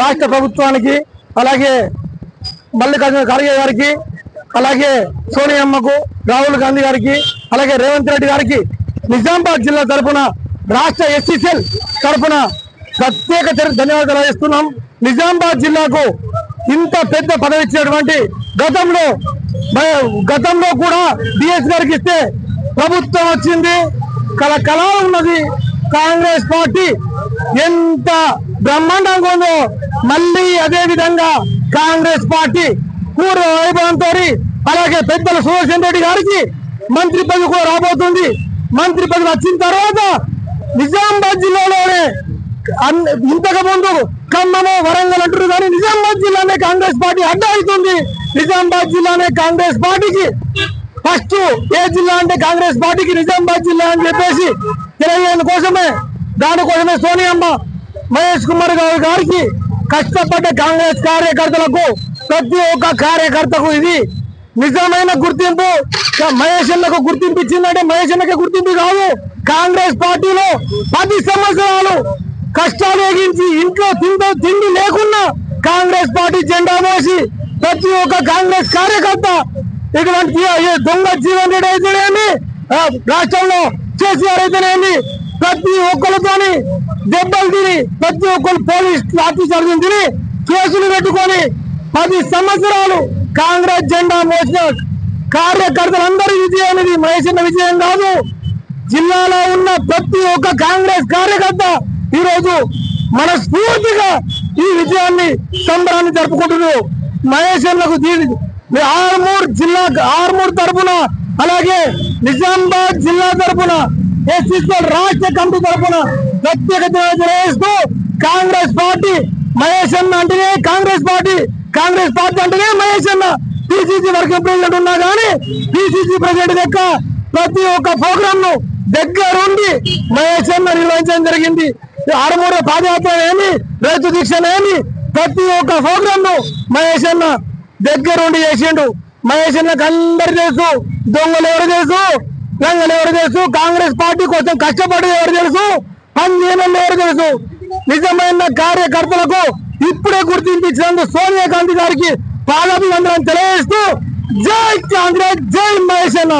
రాష్ట్ర ప్రభుత్వానికి అలాగే మల్లికార్జున ఖార్గే గారికి అలాగే సోనియమ్మకు రాహుల్ గాంధీ గారికి అలాగే రేవంత్ రెడ్డి గారికి నిజామాబాద్ జిల్లా తరపున రాష్ట్ర ఎస్సీసీఎల్ తరఫున ప్రత్యేక ధన్యవాదాలు ఇస్తున్నాం నిజామాబాద్ జిల్లాకు ఇంత పెద్ద పదవి ఇచ్చినటువంటి గతంలో గతంలో కూడా డిఎస్ గారికి ఇస్తే ప్రభుత్వం వచ్చింది. కల కళ ఉన్నది కాంగ్రెస్ పార్టీ. ఎంత బ్రహ్మాండంగా ఉందో మళ్ళీ అదే విధంగా కాంగ్రెస్ పార్టీ పూర్వ వైభవంతో అలాగే పెద్దల సుదర్శన్ రెడ్డి గారికి మంత్రి పదవి కూడా రాబోతుంది. మంత్రి పదవి వచ్చిన తర్వాత నిజామాబాద్ జిల్లాలోనే ఇంతకు ముందు ఖమ్మము వరంగల్ అంటారు కానీ నిజామాబాద్ జిల్లానే కాంగ్రెస్ పార్టీ అడ్డ అవుతుంది. నిజామాబాద్ జిల్లానే కాంగ్రెస్ పార్టీకి ఫస్ట్ ఏ జిల్లా అంటే కాంగ్రెస్ పార్టీకి నిజామాబాద్ జిల్లా అని చెప్పేసి తెలియజేయడం కోసమే దానికోసమే సోనియమ్మ మహేష్ కుమార్ గారు గారికి కష్టపడ్డ కాంగ్రెస్ కార్యకర్తలకు ప్రతి ఒక్క కార్యకర్తకు ఇది నిజమైన గుర్తింపు. మహేష్ అన్నకు గుర్తింపు ఇచ్చిందంటే మహేష్ అన్నకి గుర్తింపు కాదు. కాంగ్రెస్ పార్టీలో పది సంవత్సరాలు కష్టాలు ఎగించి ఇంట్లో తిండి తిండి లేకున్నా కాంగ్రెస్ పార్టీ జెండా మోసి ప్రతి ఒక్క కాంగ్రెస్ కార్యకర్త ఇటువంటి దొంగ జీవన్ రెడ్డి అయితేనేమి? రాష్ట్రంలో కేసీఆర్ అయితేనేమి? ప్రతి ఒక్కరితోని దెబ్బలు తిని ప్రతి ఒక్కరు పోలీస్ ఆఫీసర్లు తిని కేసులు పెట్టుకొని పది సంవత్సరాలు కాంగ్రెస్ జెండా మోసిన కార్యకర్తలందరి విజయం ఇది. మహేశ్వర విజయం కాదు. జిల్లాలో ఉన్న ప్రతి ఒక్క కాంగ్రెస్ కార్యకర్త ఈరోజు మనస్ఫూర్తిగా ఈ విజయాన్ని సంబరాన్ని జరుపుకుంటున్నారు. మహేశ్వర్లకు ఆర్మూర్ జిల్లా ఆర్మూర్ తరపున అలాగే నిజామాబాద్ జిల్లా తరపున ఎస్సీసీ రాష్ట్ర కమిటీ తరపున ప్రత్యేక నిర్వహిస్తూ కాంగ్రెస్ పార్టీ మహేష్ అన్న అంటేనే కాంగ్రెస్ పార్టీ కాంగ్రెస్ పార్టీ అంటేనే మహేష్ అన్న. పిసిసి వర్కింగ్ ప్రెసిడెంట్ ఉన్నా కానీ పిసిసి ప్రెసిడెంట్ యొక్క ప్రతి ఒక్క ప్రోగ్రామ్ను దగ్గరుండి మహేష్ అన్న నిర్వహించడం జరిగింది. ఆడమూడ పాదయాత్ర ఏమి రైతు దీక్షణ ఏమి ప్రతి ఒక్క ప్రోగ్రామ్ను మహేష్ అన్న దగ్గరుండి చేసిండు. మహేష్ అన్నకు అందరు తెలుసు దొంగలు ఎవరు తెలుసు? దొంగలు ఎవరు తెలుసు? కాంగ్రెస్ పార్టీ కోసం కష్టపడేది ఎవరు తెలుసు? పని చేయడం ఎవరు తెలుసు? నిజమైన కార్యకర్తలకు ఇప్పుడే గుర్తింపించినందుకు సోనియా గాంధీ గారికి పాదాభివందనం తెలియజేస్తూ జై కాంగ్రెస్ జై మహేష్ అన్న.